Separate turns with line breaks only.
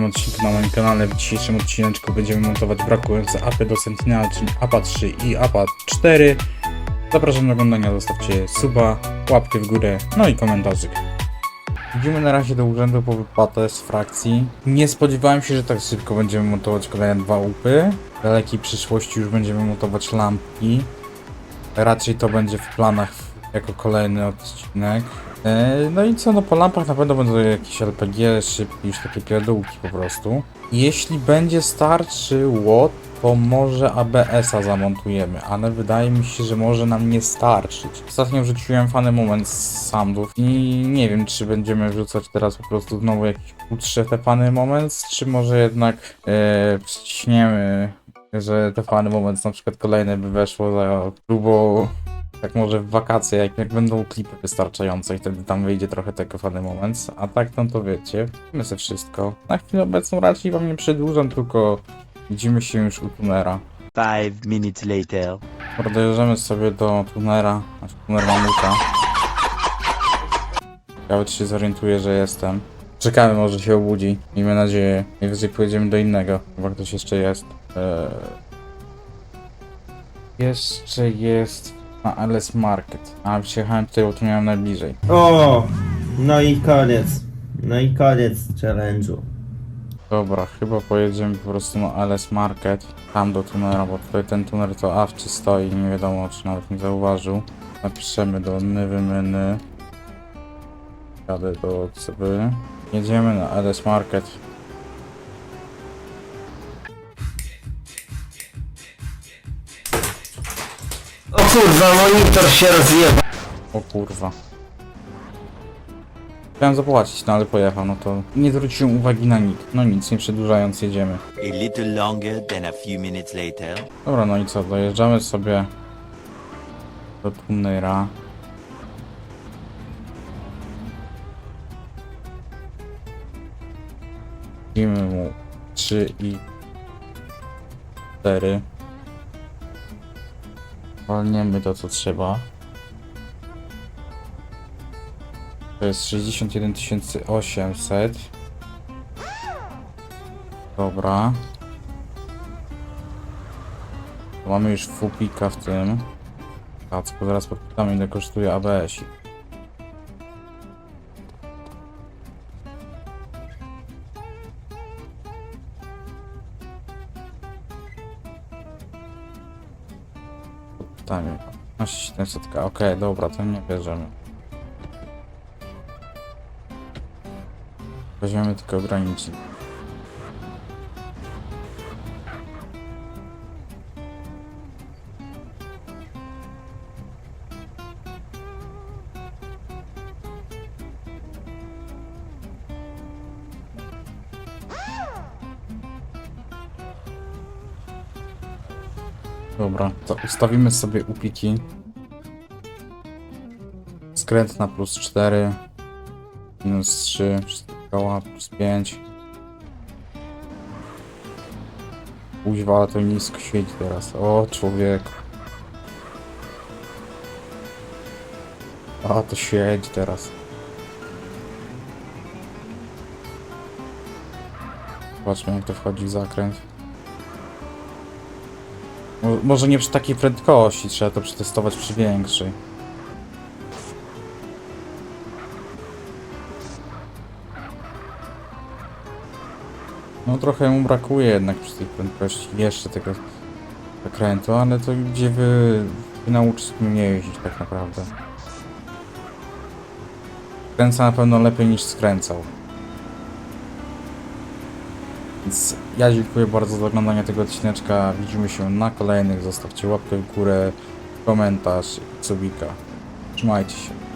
odcinku na moim kanale. W dzisiejszym odcineczku będziemy montować brakujące apy do Sentinela, czyli APA 3 i APA 4. Zapraszam do oglądania, zostawcie suba, łapkę w górę, no i komentarzyk. Idziemy na razie do urzędu po wypłatę z frakcji. Nie spodziewałem się, że tak szybko będziemy montować kolejne dwa upy. W dalekiej przyszłości już będziemy montować lampki. Raczej to będzie w planach jako kolejny odcinek. E, No i co, no po lampach na pewno będą jakieś LPG, szybki, już takie pierdółki po prostu. Jeśli będzie starczy łot, to może ABS-a zamontujemy, ale wydaje mi się, że może nam nie starczyć. Ostatnio wrzuciłem fany moment z soundów i nie wiem, czy będziemy wrzucać teraz po prostu znowu jakiś krótszy te fany moment, czy może jednak e, przyciśniemy, że te fany moment na przykład kolejne by weszło za grubo tak może w wakacje, jak, jak będą klipy wystarczające i wtedy tam wyjdzie trochę tego fany moment, a tak no to wiecie, my sobie wszystko. Na chwilę obecną raczej wam nie przedłużam, tylko widzimy się już u tunera.
Five minutes later.
Dojeżdżamy sobie do tunera, znaczy tuner mamuta. Ciekawe czy się zorientuje, że jestem. Czekamy, może się obudzi. Miejmy nadzieję. Najwyżej pojedziemy do innego. Chyba ktoś jeszcze jest. Eee... Jeszcze jest na LS Market. A przyjechałem tutaj, bo tu miałem najbliżej.
O! No i koniec. No i koniec challenge'u.
Dobra, chyba pojedziemy po prostu na LS Market. Tam do tunera, bo tutaj ten tuner to awczy stoi. Nie wiadomo, czy nawet nie zauważył. Napiszemy do Nywy Myny. Jadę do CB. Jedziemy na LS Market.
Kurwa, monitor się rozjeba.
O kurwa. Chciałem zapłacić, no ale pojechał, no to nie zwróciłem uwagi na nic. No nic, nie przedłużając, jedziemy.
A little longer than a few minutes later.
Dobra, no i co, dojeżdżamy sobie do tunera. Dajmy mu 3 i 4. Walniemy to co trzeba. To jest 61 800. Dobra. Mamy już fupika w tym. Tacku, zaraz podpytamy ile kosztuje ABS. Podpytamy. 700, okej, dobra, to nie bierzemy. Weźmiemy tylko ogranicznik. Dobra, to ustawimy sobie upiki. Skręt na plus 4, minus 3, wszystko koła, plus 5. Kuźwa, ale to nisko świeci teraz. O, człowiek. A, to świeci teraz. Zobaczmy jak to wchodzi w zakręt. Mo- Może nie przy takiej prędkości, trzeba to przetestować przy większej. No trochę mu brakuje jednak przy tej prędkości jeszcze tego zakrętu, ale to gdzie wy, wy nauczyć mnie jeździć tak naprawdę. Skręca na pewno lepiej niż skręcał. Więc ja dziękuję bardzo za oglądanie tego odcineczka. Widzimy się na kolejnych. Zostawcie łapkę w górę, komentarz subika. Trzymajcie się.